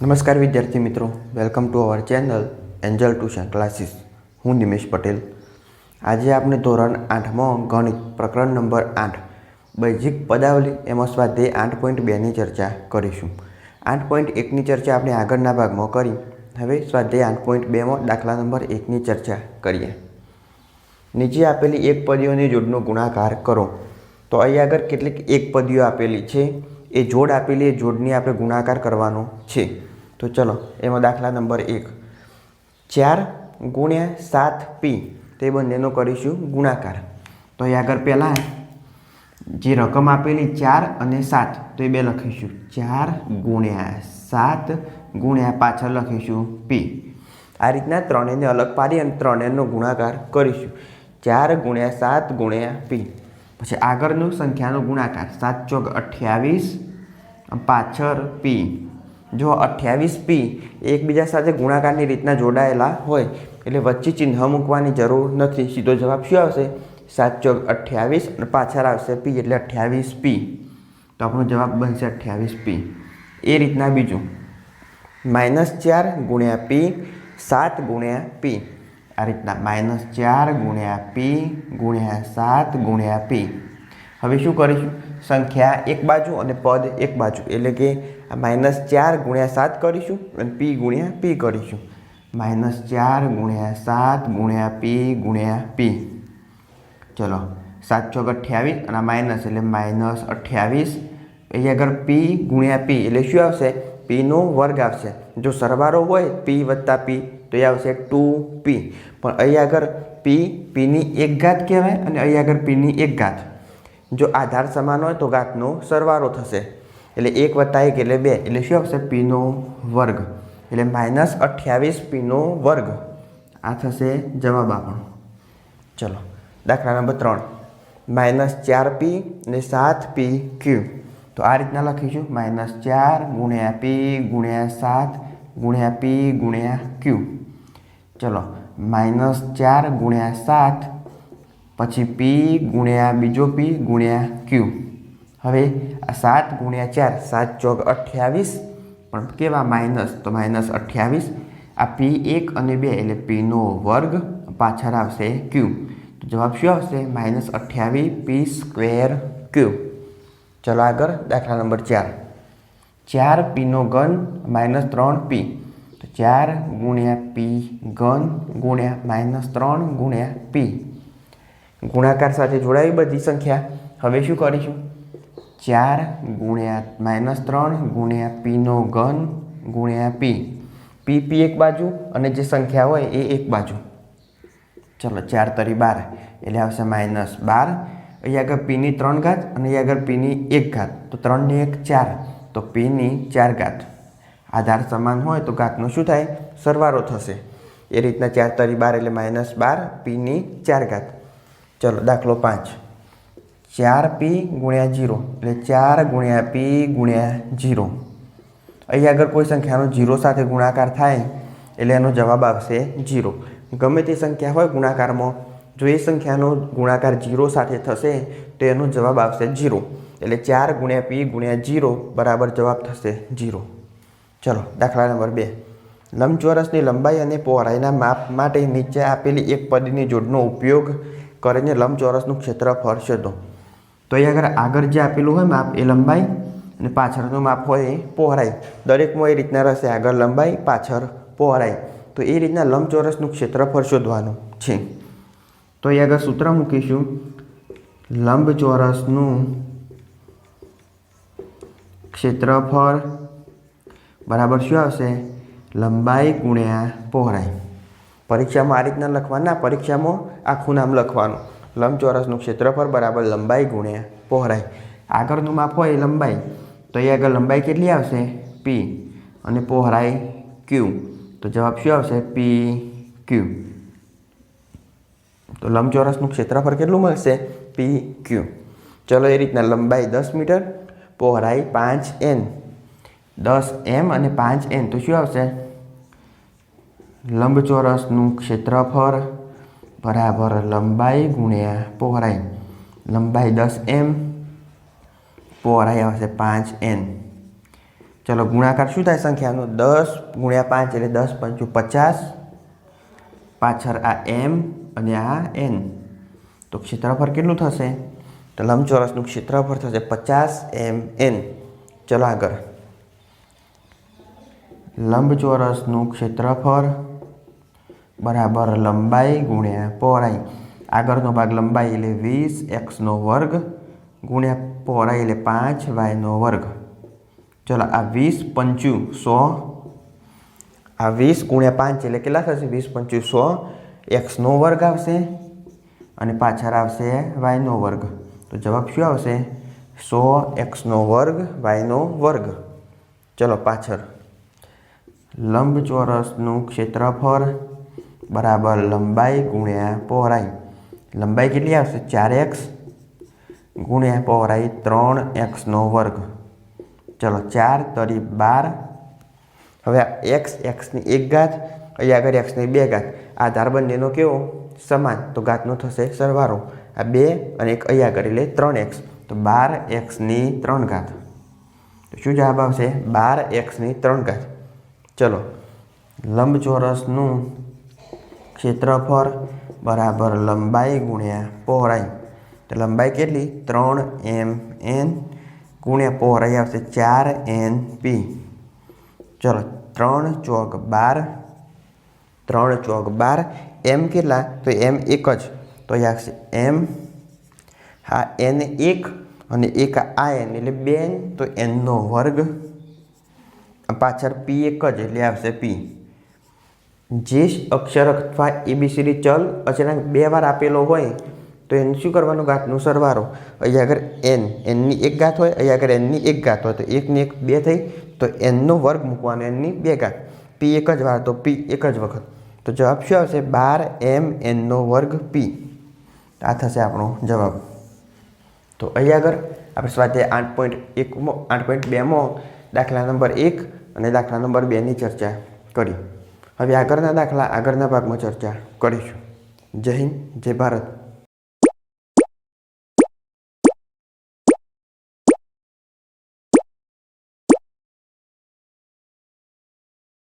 નમસ્કાર વિદ્યાર્થી મિત્રો welcome to our channel Angel tuition classes હું નિમેશ પટેલ. આજે આપણે ધોરણ આઠમાં ગણિત પ્રકરણ નંબર આઠ બૈજિક પદાવલી એમાં સ્વાધ્યાય આઠ પોઈન્ટ બેની ચર્ચા કરીશું. આઠ પોઈન્ટ એકની ચર્ચા આપણે આગળના ભાગમાં કરી. હવે સ્વાધ્યાય આઠ પોઈન્ટ બેમાં દાખલા નંબર એકની ચર્ચા કરીએ. નીચે આપેલી એક પદીઓની જોડનો ગુણાકાર કરો. તો અહીં આગળ કેટલીક એક પદીઓ આપેલી છે. એ જોડ આપેલી એ જોડની આપણે ગુણાકાર કરવાનો છે. તો ચલો, એમાં દાખલા નંબર એક. ચાર ગુણ્યા સાત પી તે બંનેનો કરીશું ગુણાકાર. તો એ આગળ પહેલાં જે રકમ આપેલી ચાર અને સાત, તો એ બે લખીશું. ચાર ગુણ્યા સાત ગુણ્યા પાછળ લખીશું પી આ રીતના ત્રણેયને અલગ પાડી અને ત્રણેયનો ગુણાકાર કરીશું. ચાર ગુણ્યા સાત ગુણ્યા પી પછી આગળનું સંખ્યાનો ગુણાકાર. સાત ચોક અઠ્યાવીસ, પાછળ પી જો અઠ્યાવીસ પી એકબીજા સાથે ગુણાકારની રીતના જોડાયેલા હોય, એટલે વચ્ચે ચિહ્ન મૂકવાની જરૂર નથી. સીધો જવાબ શું આવશે? સાત ચોક અઠ્યાવીસ અને પાછળ આવશે પી એટલે અઠ્યાવીસ પી. તો આપણો જવાબ બનશે અઠ્યાવીસ પી. એ રીતના બીજું. માઇનસ ચાર ગુણ્યા પી સાત ગુણ્યા પી. આ રીતના માઇનસ ચાર ગુણ્યા પી ગુણ્યા સાત ગુણ્યા પી. હવે શું કરીશું? સંખ્યા એક બાજુ અને પદ એક બાજુ. એટલે કે માઇનસ ચાર ગુણ્યા સાત કરીશું અને પી ગુણ્યા પી કરીશું. માઇનસ ચાર ગુણ્યા સાત ગુણ્યા પી ગુણ્યા પી ચલો, સાત ચોક અઠ્યાવીસ અને માઇનસ એટલે માઇનસ અઠ્યાવીસ. અહીં આગળ પી ગુણ્યા પી એટલે શું આવશે? પીનો વર્ગ આવશે. જો સરવાળો હોય પી વત્તા પી તો એ આવશે ટુ પી પણ અહીં આગળ પી પીની એક ઘાત કહેવાય અને અહીં આગળ પીની એક ઘાત. જો આધાર સમાન હોય તો ઘાતનો સરવાળો થશે. એટલે એક વત્તા એક એટલે બે. એટલે શું આવશે? પીનો વર્ગ. એટલે માઇનસ અઠ્યાવીસ પીનો વર્ગ. આ થશે જવાબ આપણો. ચલો, દાખલા નંબર ત્રણ. માઇનસ ચાર પી ને સાત પી ક્યુ તો આ રીતના લખીશું. માઇનસ ચાર ગુણ્યા પી ગુણ્યા સાત ગુણ્યા પી ગુણ્યા ક્યુ ચલો, માઇનસ ચાર ગુણ્યા સાત પછી પી ગુણ્યા બીજો પી ગુણ્યા ક્યુ હવે આ સાત ગુણ્યા ચાર, સાત ચોક અઠ્યાવીસ, પણ કેવા માઇનસ? તો માઇનસ અઠ્યાવીસ. આ પી એક અને બે, એટલે પીનો વર્ગ પાછળ આવશે ક્યુ તો જવાબ શું આવશે? માઇનસ અઠ્યાવીસ પી સ્ક્વેર ક્યુ ચલો આગળ દાખલા નંબર ચાર. ચાર પીનો ઘન માઇનસ ત્રણ પી તો ચાર ગુણ્યા પી ઘન ગુણ્યા માઇનસ ત્રણ ગુણ્યા પી ગુણાકાર સાથે જોડાવી બધી સંખ્યા. હવે શું કરીશું? ચાર ગુણ્યા માઇનસ ત્રણ ગુણ્યા પીનો ઘન ગુણ્યા પી. પી પી એક બાજુ અને જે સંખ્યા હોય એ એક બાજુ. ચલો, ચાર તરી બાર. એટલે આવશે માઇનસ બાર. અહીંયા આગળ પીની ત્રણ ઘાત અને અહીં આગળ પીની એક ઘાત. તો ત્રણની એક ચાર. તો પીની ચાર ઘાત. આધાર સમાન હોય તો ઘાતનો શું થાય? સરવારો થશે. એ રીતના ચાર તરી બાર એટલે માઇનસ બાર પીની ચાર ઘાત. ચલો, દાખલો પાંચ. ચાર પી ગુણ્યા જીરો, એટલે ચાર ગુણ્યા પી ગુણ્યા જીરો. અહીં આગળ કોઈ સંખ્યાનો જીરો સાથે ગુણાકાર થાય, એટલે એનો જવાબ આવશે જીરો. ગમે તે સંખ્યા હોય ગુણાકારમાં, જો એ સંખ્યાનો ગુણાકાર જીરો સાથે થશે, તો એનો જવાબ આવશે જીરો. એટલે ચાર ગુણ્યા પી ગુણ્યા જીરો, બરાબર જવાબ થશે જીરો. ચલો, દાખલા નંબર બે. લંબચોરસની લંબાઈ અને પહોળાઈના માપ માટે નીચે આપેલી એક પદની જોડનો ઉપયોગ કરીને લંબચોરસનું ક્ષેત્રફળ શોધો. તો અહીં આગળ આગળ જે આપેલું હોય માપ એ લંબાઈ અને પાછળનું માપ હોય એ પહોળાઈ. દરેકમાં એ રીતના રહેશે. આગળ લંબાઈ, પાછળ પહોળાઈ. તો એ રીતના લંબચોરસનું ક્ષેત્રફળ શોધવાનું છે. તો અહીં આગળ સૂત્ર મૂકીશું. લંબચોરસનું ક્ષેત્રફળ બરાબર શું આવશે? લંબાઈ ગુણ્યા પહોળાઈ. પરીક્ષામાં આ રીતના લખવાના પરીક્ષામાં આખું નામ લખવાનું. લંબચોરસનું ક્ષેત્રફળ બરાબર લંબાઈ ગુણ્યા પહોળાઈ. આગળનું માપ હોય લંબાઈ. તો એ આગળ લંબાઈ કેટલી આવશે? પી અને પહોળાઈ ક્યુ તો જવાબ શું આવશે? પી ક્યુ તો લંબચોરસનું ક્ષેત્રફળ કેટલું મળશે? પી ક્યુ ચલો એ રીતના લંબાઈ દસ મીટર, પહોળાઈ પાંચ એન દસ એમ અને પાંચ એન તો શું આવશે? લંબચોરસનું ક્ષેત્રફળ બરાબર લંબાઈ ગુણ્યા પહોળાઈ. લંબાઈ દસ એમ, પહોળાઈ આવશે પાંચ એન. ચલો ગુણાકાર શું થાય સંખ્યાનો? દસ ગુણ્યા પાંચ એટલે દસ પંચો પચાસ. પાછળ આ એમ અને આ એન. તો ક્ષેત્રફળ કેટલું થશે? તો લંબચોરસનું ક્ષેત્રફળ થશે પચાસ એમ એન. ચલો આગળ. લંબચોરસનું ક્ષેત્રફળ બરાબર લંબાઈ ગુણ્યા પહોળાઈ. આગળનો ભાગ લંબાઈ એટલે વીસ, એક્સનો વર્ગ ગુણ્યા પહોળાઈ એટલે પાંચ, વાયનો વર્ગ. ચલો, આ વીસ પંચું સો, આ વીસ ગુણ્યા પાંચ એટલે કેટલા થશે? વીસ પંચું સો, એક્સનો વર્ગ આવશે અને પાછળ આવશે વાયનો વર્ગ. તો જવાબ શું આવશે? સો, એક્સનો વર્ગ, વાયનો વર્ગ. ચલો, પાછળ. લંબચોરસનું ક્ષેત્રફળ બરાબર લંબાઈ ગુણ્યા પહોળાઈ. લંબાઈ કેટલી આવશે? ચાર એક્સ ગુણ્યા પહોળાઈ ત્રણ એક્સનો વર્ગ. ચલો, ચાર તરી બાર. હવે આ એક્સ એક્સની એક ઘાત, અહીંયા આગળ એક્સની બે ઘાત. આ ધાર બંનેનો કેવો? સમાન. તો ઘાતનો થશે સરવારો આ બે અને એક અહીંયા આગળ એટલે ત્રણ એક્સ. તો બાર એક્સની ત્રણ ઘાત. તો શું જવાબ આવશે? બાર એક્સની ત્રણ ઘાત. ચલો, લંબચોરસનું ક્ષેત્રફળ બરાબર લંબાઈ ગુણ્યા પહોળાઈ. તો લંબાઈ કેટલી? ત્રણ એમ એન ગુણ્યા પહોળાઈ આવશે ચાર એન પી. ચલો, ત્રણ ચોક બાર, ત્રણ ચોક બાર, એમ કેટલા? તો એમ એક જ. તો અહીં આવશે એમ. હા, એન એક અને એક આ એન, એટલે બેન, તો એનનો વર્ગ. પાછળ પી એક જ, એટલે આવશે પી. જે અક્ષર અથવા એબીસીડી ચલ અચળાંક બે વાર આપેલો હોય, તો એને શું કરવાનું? ઘાતનું સરવારો. અહીંયા આગળ એન એનની એક ગાંઠ હોય, અહીંયા આગળ એનની એક ગાંઠ હોય. તો એકની એક બે થઈ, તો એનનો વર્ગ મૂકવાનો એનની બે ગાંઠ પી એક જ વાર, તો પી એક જ વખત. તો જવાબ શું આવશે? બાર એમ એનનો વર્ગ પી આ થશે આપણો જવાબ. તો અહીંયા આગળ આપણે સ્વાધ્યાય આઠ પોઈન્ટ એકમાં, આઠ પોઈન્ટ બેમાં, દાખલા નંબર એક અને દાખલા નંબર બેની ચર્ચા કરી. હવે આગળના દાખલા આગળના ભાગમાં ચર્ચા કરીશું. જય હિન્દ જય ભારત.